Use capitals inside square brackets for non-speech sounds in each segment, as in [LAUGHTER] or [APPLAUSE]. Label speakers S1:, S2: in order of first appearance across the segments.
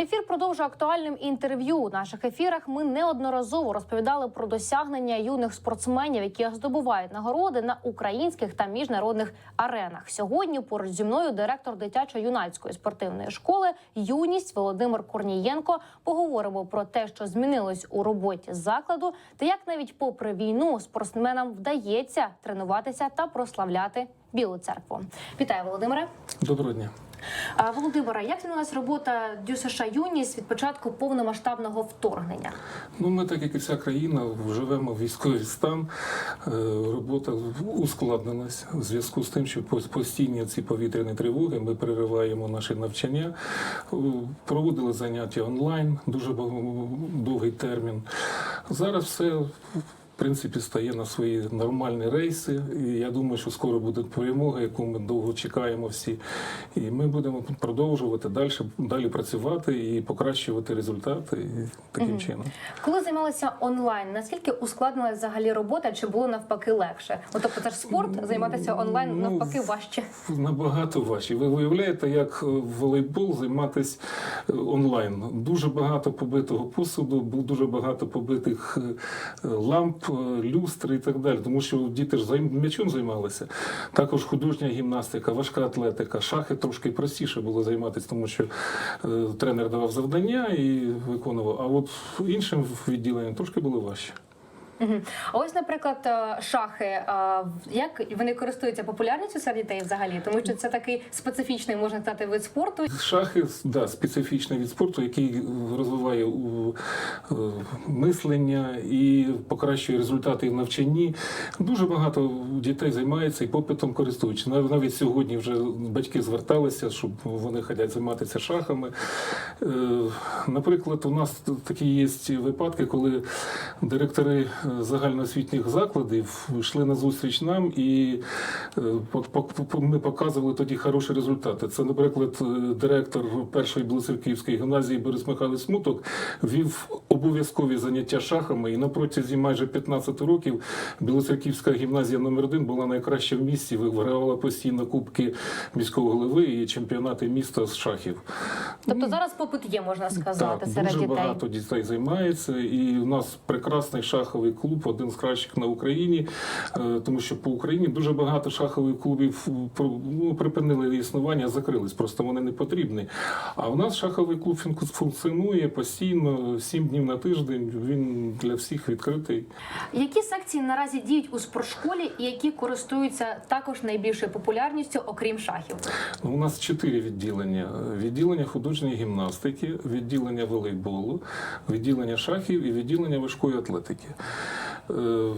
S1: Ефір продовжує актуальним інтерв'ю. У наших ефірах ми неодноразово розповідали про досягнення юних спортсменів, які здобувають нагороди на українських та міжнародних аренах. Сьогодні поруч зі мною директор дитячо-юнацької спортивної школи Юність Володимир Корнієнко. Поговоримо про те, що змінилось у роботі закладу, та як навіть попри війну спортсменам вдається тренуватися та прославляти Білу церкву. Вітаю, Володимире.
S2: Доброго дня.
S1: Володимира, як змінилась робота ДЮСШ Юність від початку повномасштабного вторгнення?
S2: Ну, ми, так як і вся країна, живемо в військовий стан. Е, Робота ускладнилась у зв'язку з тим, що постійні ці повітряні тривоги. Ми перериваємо наші навчання, Е, проводили заняття онлайн, дуже довгий термін. Зараз все. Принципі, стає на свої нормальні рейси, і я думаю, що скоро буде перемога, яку ми довго чекаємо всі. І ми будемо продовжувати далі, далі працювати і покращувати результати і таким чином.
S1: Коли займалися онлайн, наскільки ускладнилась взагалі робота, чи було навпаки легше? Ну, тобто, це ж спорт, займатися онлайн
S2: Ну,
S1: навпаки важче.
S2: Набагато важче. Ви виявляєте, як волейбол займатися е, онлайн. Дуже багато побитого посуду, дуже багато побитих е, ламп, е, люстр і так далі. Тому що діти ж м'ячом займалися. Також художня гімнастика, важка атлетика, шахи трошки простіше було займатися, тому що е, тренер давав завдання і виконував. А от іншим відділенням трошки було важче.
S1: Мгм. А ось, наприклад, е, шахи. е, Як вони користуються популярністю серед дітей взагалі? Тому що це такий специфічний, можна сказати, вид спорту.
S2: Шахи да, специфічний від спорту, який розвиває е, мислення і покращує результати в навчанні. Дуже багато дітей займається і попитом користуючи. Нав- Навіть сьогодні вже батьки зверталися, щоб вони хотять займатися шахами. Наприклад, у нас такі є випадки, коли директори загальноосвітніх закладів йшли на зустріч нам і е, ми показували тоді хороші результати. Це, наприклад, е, директор першої Білоцерківської гімназії Борис Михайлович Смуток вів обов'язкові заняття шахами, і на протязі майже 15 років Білоцерківська гімназія номер 1 була найкраща в місті, вигравала постійно кубки міського голови і чемпіонати міста з шахів.
S1: Тобто зараз попит є, можна сказати,
S2: Так,
S1: серед
S2: дуже
S1: дітей.
S2: багато дітей займається, і у нас прекрасний шаховий клуб, один з кращих на Україні, е, тому що по Україні дуже багато шахових клубів ну, припинили існування, закрились, просто вони не потрібні. А у нас шаховий клуб функціонує постійно, сім днів на тиждень. Він для всіх відкритий.
S1: Які секції наразі діють у спортшколі і які користуються також найбільшою популярністю, окрім шахів?
S2: Ну, У нас чотири відділення: відділення художньої гімнастики, відділення волейболу, відділення шахів і відділення важкої атлетики. Е,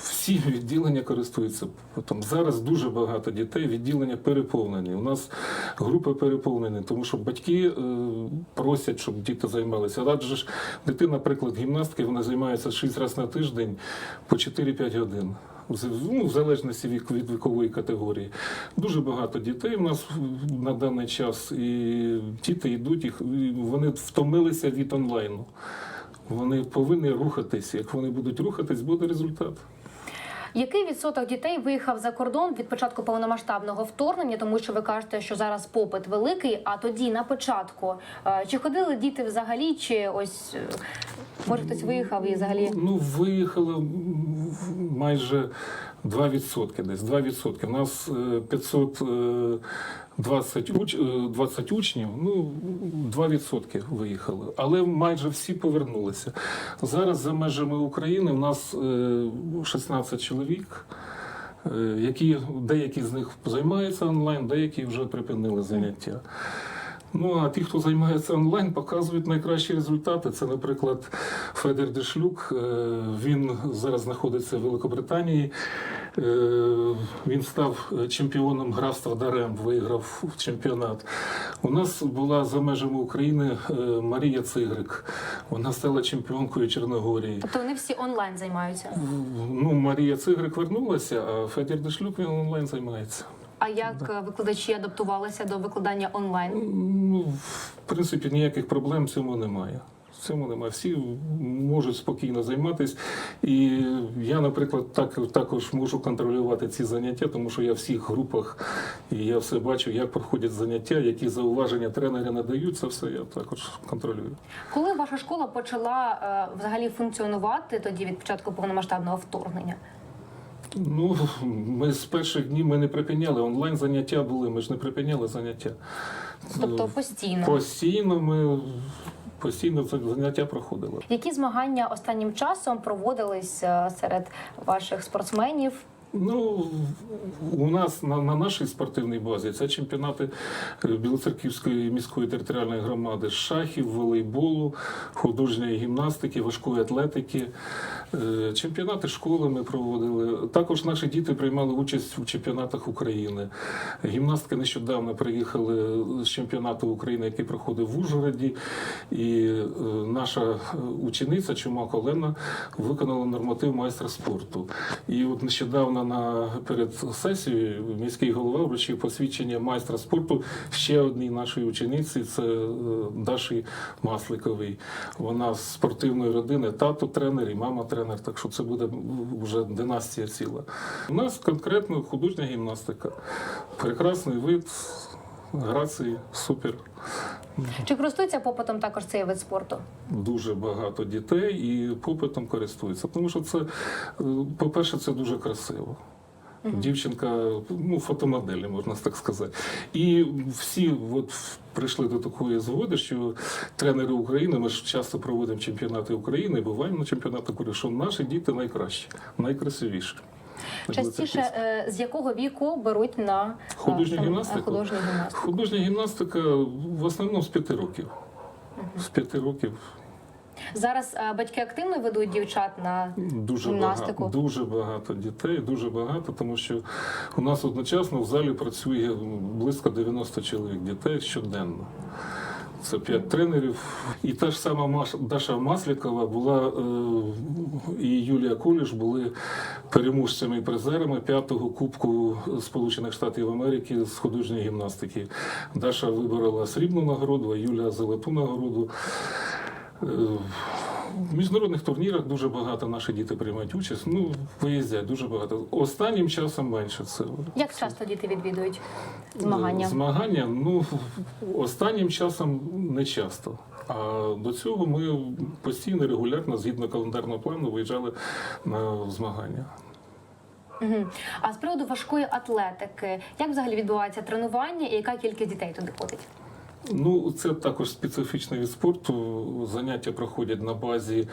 S2: Всі відділення користуються. Потім зараз дуже багато дітей, відділення переповнені. У нас групи переповнені, тому що батьки е, просять, щоб діти займалися. Адже ж дитина, наприклад, гімнастки, вона займається 6 разів на тиждень по 4-5 годин. Ну, в залежності від, вікової категорії. Дуже багато дітей в нас на даний час, і діти йдуть, їх, вони втомилися від онлайну. Вони повинні рухатись. Як вони будуть рухатись, буде результат.
S1: Який відсоток дітей виїхав за кордон від початку повномасштабного вторгнення? Тому що ви кажете, що зараз попит великий. А тоді на початку е, чи ходили діти взагалі, чи ось е, може хтось виїхав і взагалі
S2: Ну, виїхали майже 2% десь. 2%. У нас е, 520 уч, е, 20 учнів, ну, 2% виїхали. Але майже всі повернулися. Зараз за межами України у нас е, 16 чоловік. е, Які деякі з них займаються онлайн, деякі вже припинили заняття. Ну а ті, хто займається онлайн, показують найкращі результати. Це, наприклад, Федір Дешлюк. Е, Він зараз знаходиться в Великобританії. Е, Він став чемпіоном графства Дарем, виграв чемпіонат. У нас була за межами України е, Марія Цигрик. Вона стала чемпіонкою Чорногорії.
S1: тобто вони всі онлайн займаються?
S2: Ну, Марія Цигрик вернулася, а Федір Дешлюк він онлайн займається.
S1: А як е, викладачі адаптувалися до викладання онлайн?
S2: Ну, в принципі, ніяких проблем в цьому немає. В цьому немає. Всі можуть спокійно займатися. І я, наприклад, так, також можу контролювати ці заняття, тому що я в всіх групах і я все бачу, як проходять заняття, які зауваження тренери надають, це все я також контролюю.
S1: Коли ваша школа почала е, взагалі функціонувати тоді від початку повномасштабного вторгнення?
S2: Ну, [LAUGHS] ми з перших днів ми не припиняли. Онлайн заняття були, ми ж не припиняли заняття.
S1: Тобто постійно.
S2: Постійно ми постійно заняття проходили.
S1: Які змагання останнім часом проводились е, серед ваших спортсменів?
S2: Ну, у нас на, на нашій спортивній базі це чемпіонати е, Білоцерківської міської територіальної громади шахів, волейболу, художньої гімнастики, важкої атлетики. Е, Чемпіонати школи ми проводили. Також наші діти приймали участь у чемпіонатах України. Гімнастки нещодавно приїхали з чемпіонату України, який проходив в Ужгороді. І е, наша е, учениця Чумак Олена виконала норматив майстра спорту. І от нещодавно на перед сесією міський голова вручив посвідчення майстра спорту ще одній нашій учениці. Це Даші Масликовій. Вона з спортивної родини, тато тренер і мама тренер. Так що це буде вже династія ціла. У нас конкретно художня гімнастика. Прекрасний вид. Грації, супер.
S1: Чи користується попитом також цей вид спорту?
S2: Дуже багато дітей і попитом користуються. Тому що це, е, по-перше, це дуже красиво. Дівчинка, ну, фотомоделі, можна так сказати. І всі от прийшли до такої згоди, що тренери України, ми ж часто проводимо чемпіонати України, буваємо на чемпіонатах України, що наші діти найкращі, найкрасивіші.
S1: Частіше е, з якого віку беруть на е,
S2: Художню
S1: е,
S2: гімнастику?
S1: Художню гімнастику.
S2: Художня гімнастика в основному з п'яти років. З п'яти років
S1: Зараз е, батьки активно ведуть дівчат на
S2: Дуже
S1: Гімнастику.
S2: багато, дуже багато дітей, дуже багато, тому що у нас одночасно в залі працює близько 90 чоловік дітей щоденно. Це п'ять тренерів. І та ж сама Даша Маслікова була е, і Юлія Куліш були переможцями і призерами п'ятого кубку Сполучених Штатів Америки з художньої гімнастики. Даша виборола срібну нагороду, а Юлія золоту нагороду. Е, В міжнародних турнірах дуже багато наші діти приймають участь. Ну, виїздять дуже багато. Останнім часом менше це.
S1: як часто діти відвідують змагання?
S2: Змагання, ну, останнім часом не часто. А до цього ми постійно, регулярно, згідно календарного плану, виїжджали на змагання.
S1: А з приводу важкої атлетики, як взагалі відбувається тренування і яка кількість дітей туди ходить?
S2: Ну, це також специфічний від спорту. Заняття проходять на базі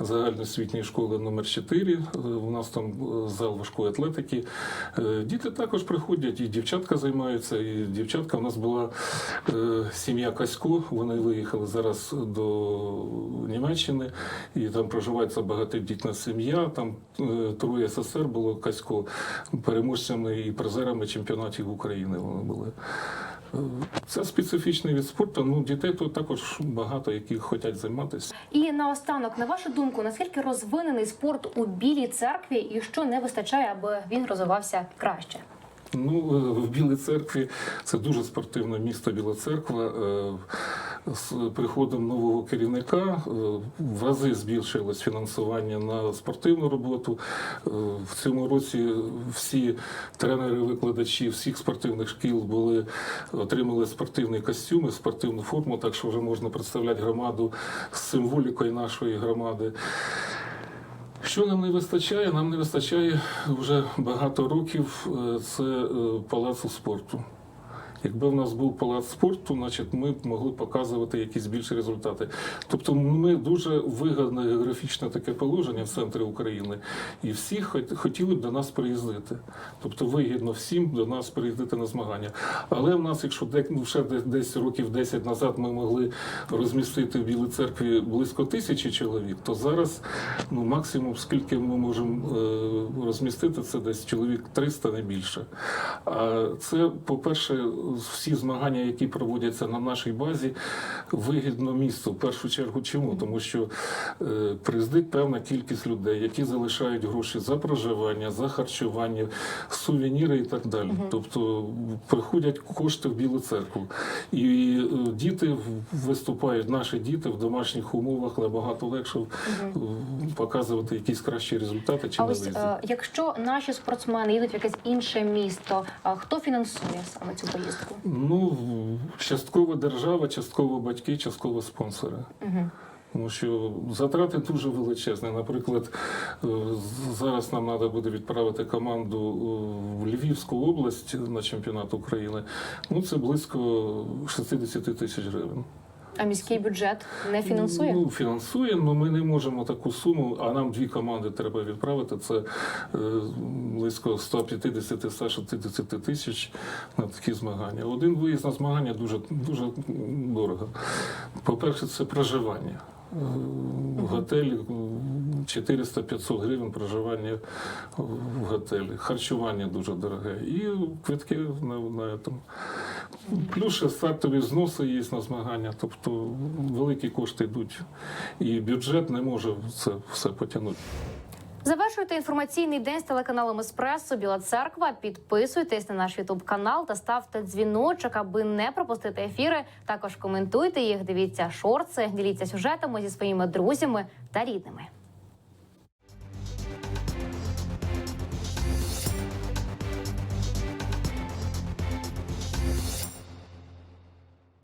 S2: загальноосвітньої школи номер 4 Е, У нас там е, зал важкої атлетики. Е, Діти також приходять, і дівчатка займаються. І дівчатка у нас була сім'я Касько. Вони виїхали зараз до Німеччини, і там проживається багатодітна сім'я. Там троє СССР було Касько переможцями і призерами чемпіонатів України. Вони були. Це специфічний від спорту. Ну, дітей тут також багато, які хочуть займатися.
S1: І наостанок, на вашу думку, наскільки розвинений спорт у білій церкві і що не вистачає, аби він розвивався краще?
S2: Ну, е, в Білій церкві це дуже спортивне місто Біла Церква. З приходом нового керівника е, в рази збільшилось фінансування на спортивну роботу. Е, В цьому році всі тренери-викладачі всіх спортивних шкіл були отримали спортивні костюми, спортивну форму, так що вже можна представляти громаду з символікою нашої громади. Що нам не вистачає? Нам не вистачає вже багато років. е, Це палацу спорту. Якби в нас був палац спорту, значить ми б могли показувати якісь більші результати. Тобто ми дуже вигадне географічне таке положення в центрі України, і всі хот- хотіли б до нас приїздити. Тобто вигідно всім до нас приїздити на змагання. Але в нас, якщо ну, ще десь років 10 назад ми могли розмістити в Білій церкві близько тисячі чоловік, то зараз ну, максимум, скільки ми можемо е, розмістити, це десь чоловік 300, не більше. А це, по-перше, всі змагання, які проводяться на нашій базі, вигідно місту. В першу чергу, чому? Тому що е, приїздить певна кількість людей, які залишають гроші за проживання, за харчування, сувеніри і так далі. Тобто приходять кошти в Білу церкву. І е, діти виступають, наші діти в домашніх умовах набагато легше е, показувати якісь кращі результати, чи
S1: А ось якщо наші спортсмени їдуть в якесь інше місто, хто фінансує саме цю поїздку?
S2: Ну, частково держава, частково батьки, частково спонсори.
S1: Угу.
S2: Тому що затрати дуже величезні. Наприклад, е, зараз нам треба буде відправити команду е, в Львівську область на чемпіонат України. Ну, це близько 60 тисяч гривень.
S1: А міський бюджет не фінансує?
S2: Ну, фінансує, але ми не можемо таку суму, а нам дві команди треба відправити. Це е, близько 150-160 тисяч на такі змагання. Один виїзд на змагання дуже, дуже дорого. По-перше, це проживання. В готелі е, 400-500 гривень проживання в готелі. Харчування дуже дороге. І квитки на, на этом. Плюс ще стартові зноси є на змагання, тобто великі кошти йдуть. І бюджет не може це все потягнути.
S1: Завершуйте інформаційний день з телеканалом Еспресо Біла Церква. Підписуйтесь на наш Ютуб канал та ставте дзвіночок, аби не пропустити ефіри. Також коментуйте їх, дивіться шорти, діліться сюжетами зі своїми друзями та рідними.